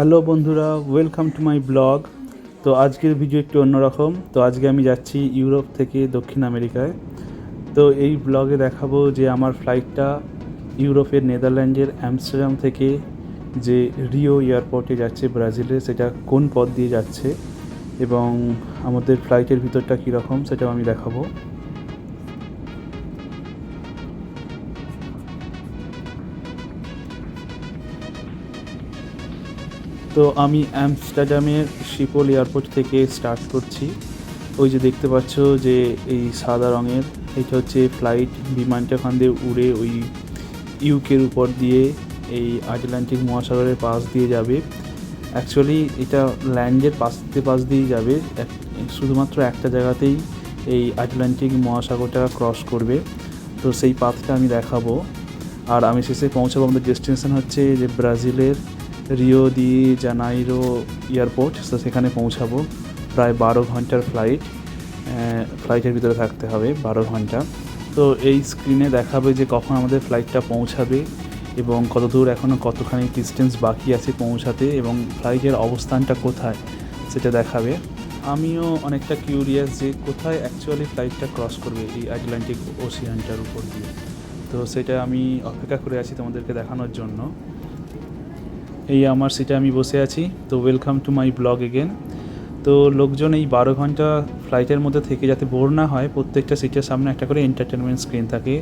Hello বন্ধুরা welcome to my blog তো আজকের ভিডিও একটু অন্যরকম। তো আজকে আমি যাচ্ছি ইউরোপ থেকে দক্ষিণ আমেরিকায়। তো এই ব্লগে দেখাবো যে আমার ফ্লাইটটা ইউরোপের নেদারল্যান্ডের অ্যামস্টারডাম থেকে যে রিও এয়ারপোর্টে যাচ্ছে ব্রাজিলে, সেটা কোন পথ দিয়ে যাচ্ছে এবং আমাদের ফ্লাইটের ভিতরটা কীরকম, সেটাও আমি দেখাবো। তো আমি অ্যামস্টারডামের শিপল এয়ারপোর্ট থেকে স্টার্ট করছি। ওই যে দেখতে পাচ্ছ যে এই সাদা রঙের, এটা হচ্ছে ফ্লাইট বিমানটা ওখান দিয়ে উড়ে ওই ইউকের উপর দিয়ে এই আটলান্টিক মহাসাগরের পাশ দিয়ে যাবে। অ্যাকচুয়ালি এটা ল্যান্ডের পাশ দিয়ে, পাশ দিয়েই যাবে। শুধুমাত্র একটা জায়গাতেই এই আটলান্টিক মহাসাগরটা ক্রস করবে। তো সেই পাথটা আমি দেখাবো। আর আমি শেষে পৌঁছাবো। আমাদের ডেস্টিনেশন হচ্ছে যে ব্রাজিলের রিও দি জানাইরো এয়ারপোর্ট, তো সেখানে পৌঁছাবো। প্রায় বারো ঘণ্টার ফ্লাইট ফ্লাইটের ভিতরে থাকতে হবে, বারো ঘণ্টা। তো এই স্ক্রিনে দেখাবে যে কখন আমাদের ফ্লাইটটা পৌঁছাবে এবং কত দূর এখনও কতখানি ডিস্টেন্স বাকি আছে পৌঁছাতে এবং ফ্লাইটের অবস্থানটা কোথায় সেটা দেখাবে। আমিও অনেকটা কিউরিয়াস যে কোথায় অ্যাকচুয়ালি ফ্লাইটটা ক্রস করবে এই আটলান্টিক ওশিয়ানটার উপর দিয়ে। তো সেটা আমি অপেক্ষা করে আছি তোমাদেরকে দেখানোর জন্য। এই আমার সিটে আমি বসে আছি। তো welcome to my blog again তো লোকজন এই বারো ঘণ্টা ফ্লাইটের মধ্যে থেকে যাতে বোর না হয়, প্রত্যেকটা সিটের সামনে একটা করে এন্টারটেনমেন্ট স্ক্রিন থাকে।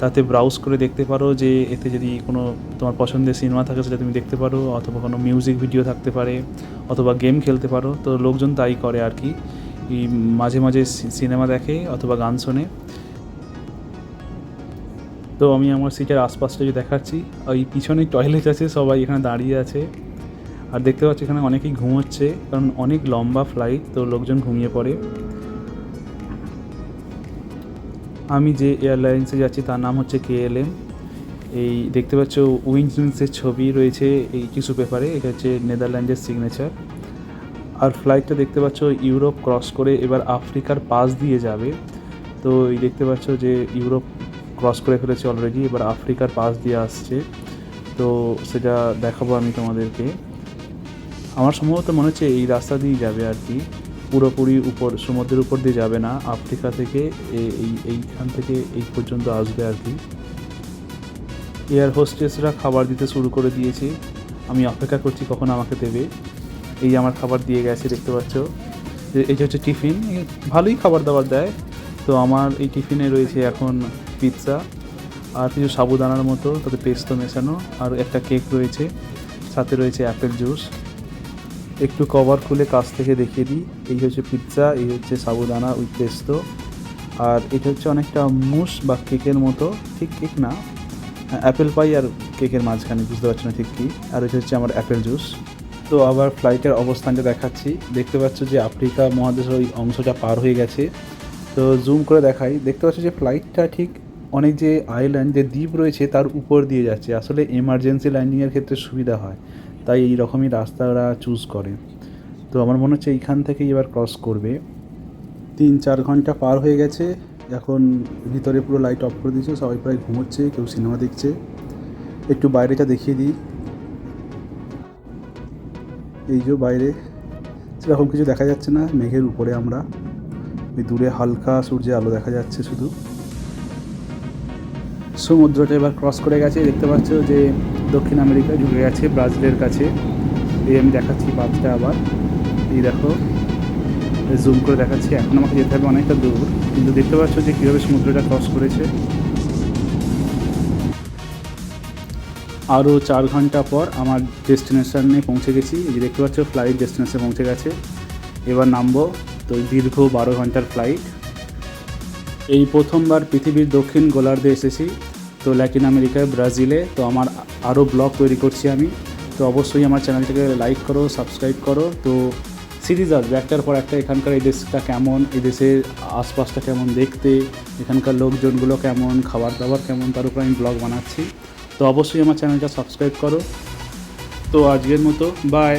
তাতে ব্রাউজ করে দেখতে পারো যে এতে যদি কোনো তোমার পছন্দের সিনেমা থাকে, সেটা তুমি দেখতে পারো, অথবা কোনো মিউজিক ভিডিও থাকতে পারে, অথবা গেম খেলতে পারো। তো লোকজন তাই করে আর কি। মাঝে মাঝে সিনেমা দেখে অথবা গান শোনে। তো আমি আমার সিটের আশপাশটা যে দেখাচ্ছি, ওই পিছনে টয়লেট আছে, সবাই এখানে দাঁড়িয়ে আছে। আর দেখতে পাচ্ছি এখানে অনেকেই ঘুমোচ্ছে, কারণ অনেক লম্বা ফ্লাইট তো লোকজন ঘুমিয়ে পড়ে। আমি যে এয়ারলাইন্সে যাচ্ছি, তার নাম হচ্ছে কেএলএম এই দেখতে পাচ্ছ উইংসের ছবি রয়েছে এই টিস্যু পেপারে, এটা হচ্ছে নেদারল্যান্ডের সিগনেচার আর ফ্লাইটটা দেখতে পাচ্ছ ইউরোপ ক্রস করে এবার আফ্রিকার পাশ দিয়ে যাবে। তো এই দেখতে পাচ্ছ যে ইউরোপ ক্রস করে ফেলেছে অলরেডি এবার আফ্রিকার পাশ দিয়ে আসছে। তো সেটা দেখাবো আমি তোমাদেরকে। আমার সম্ভবত মনে হচ্ছে এই রাস্তা দিয়েই যাবে আর কি। পুরোপুরি উপর, সমুদ্রের উপর দিয়ে যাবে না। আফ্রিকা থেকে এই, এইখান থেকে এই পর্যন্ত আসবে আর কি। এয়ার হোস্টেসরা খাবার দিতে শুরু করে দিয়েছে। আমি অপেক্ষা করছি কখন আমাকে দেবে। এই আমার খাবার দিয়ে গেছে, দেখতে পাচ্ছ। যে এটা হচ্ছে টিফিন। ভালোই খাবার দাবার দেয়। তো আমার এই টিফিনে রয়েছে এখন পিৎজা আর কিছু সাবুদানার মতো, তাতে পেস্তো মেশানো, আর একটা কেক রয়েছে। সাথে রয়েছে অ্যাপেল জুস। একটু কভার খুলে কাছ থেকে দেখিয়ে দিই। এই হচ্ছে পিৎজা, এই হচ্ছে সাবুদানা উইথ পেস্তো। আর এটা হচ্ছে অনেকটা মুস বা কেকের মতো। ঠিক কেক না? অ্যাপেল পাই আর কেকের মাঝখানে, বুঝতে পারছি না ঠিক কী? আর এটা হচ্ছে আমার অ্যাপেল জুস। তো আবার ফ্লাইটের অবস্থানটা দেখাচ্ছি। দেখতে পাচ্ছ যে আফ্রিকা মহাদেশের ওই অংশটা পার হয়ে গেছে। তো জুম করে দেখাই। দেখতে পাচ্ছ যে ফ্লাইটটা ঠিক অনেক যে আইল্যান্ড যে দ্বীপ রয়েছে তার উপর দিয়ে যাচ্ছে। আসলে এমার্জেন্সি ল্যান্ডিংয়ের ক্ষেত্রে সুবিধা হয়। তাই এই রকমই রাস্তা ওরা চুজ করে। তো আমার মনে হচ্ছে এইখান থেকেই এবার ক্রস করবে। তিন চার ঘণ্টা পার হয়ে গেছে। এখন ভিতরে পুরো লাইট অফ করে দিয়েছে। সবাই প্রায় ঘুমোচ্ছে, কেউ সিনেমা দেখছে। একটু বাইরেটা দেখিয়ে দিই। এই যে বাইরে, সেরকম কিছু দেখা যাচ্ছে না। মেঘের উপরে আমরা। ওই দূরে হালকা সূর্যের আলো দেখা যাচ্ছে শুধু। সমুদ্রটা এবার ক্রস করে গেছে। দেখতে পাচ্ছ যে দক্ষিণ আমেরিকায় ঢুকে গেছে, ব্রাজিলের কাছে। এই আমি দেখাচ্ছি বাদটা আবার। এই দেখো জুম করে দেখাচ্ছি। এখন আমাকে যেতে হবে অনেকটা দূর। কিন্তু দেখতে পাচ্ছ যে কীভাবে সমুদ্রটা ক্রস করেছে। আরও চার ঘণ্টা পর আমার ডেস্টিনেশনে পৌঁছে গেছি। এই যে দেখতে পাচ্ছ ফ্লাইট ডেস্টিনেশনে পৌঁছে গেছে। এবার নামবো, তো দীর্ঘ বারো ঘণ্টার ফ্লাইট এই প্রথমবার পৃথিবীর দক্ষিণ গোলার্ধে এসেছি। তো ল্যাটিন আমেরিকায় ব্রাজিলে তো আমার আরও ব্লগ তৈরি করছি আমি। তো অবশ্যই আমার চ্যানেলটাকে লাইক করো সাবস্ক্রাইব করো। তো সিরিজ আসবে একটার পর একটা, এখানকার এই দেশটা কেমন, এই দেশের আশপাশটা কেমন দেখতে, এখানকার লোকজনগুলো কেমন খাবার দাবার কেমন, তার উপর আমি ব্লগ বানাচ্ছি। তো অবশ্যই আমার চ্যানেলটা সাবস্ক্রাইব করো। তো আজকের মতো বাই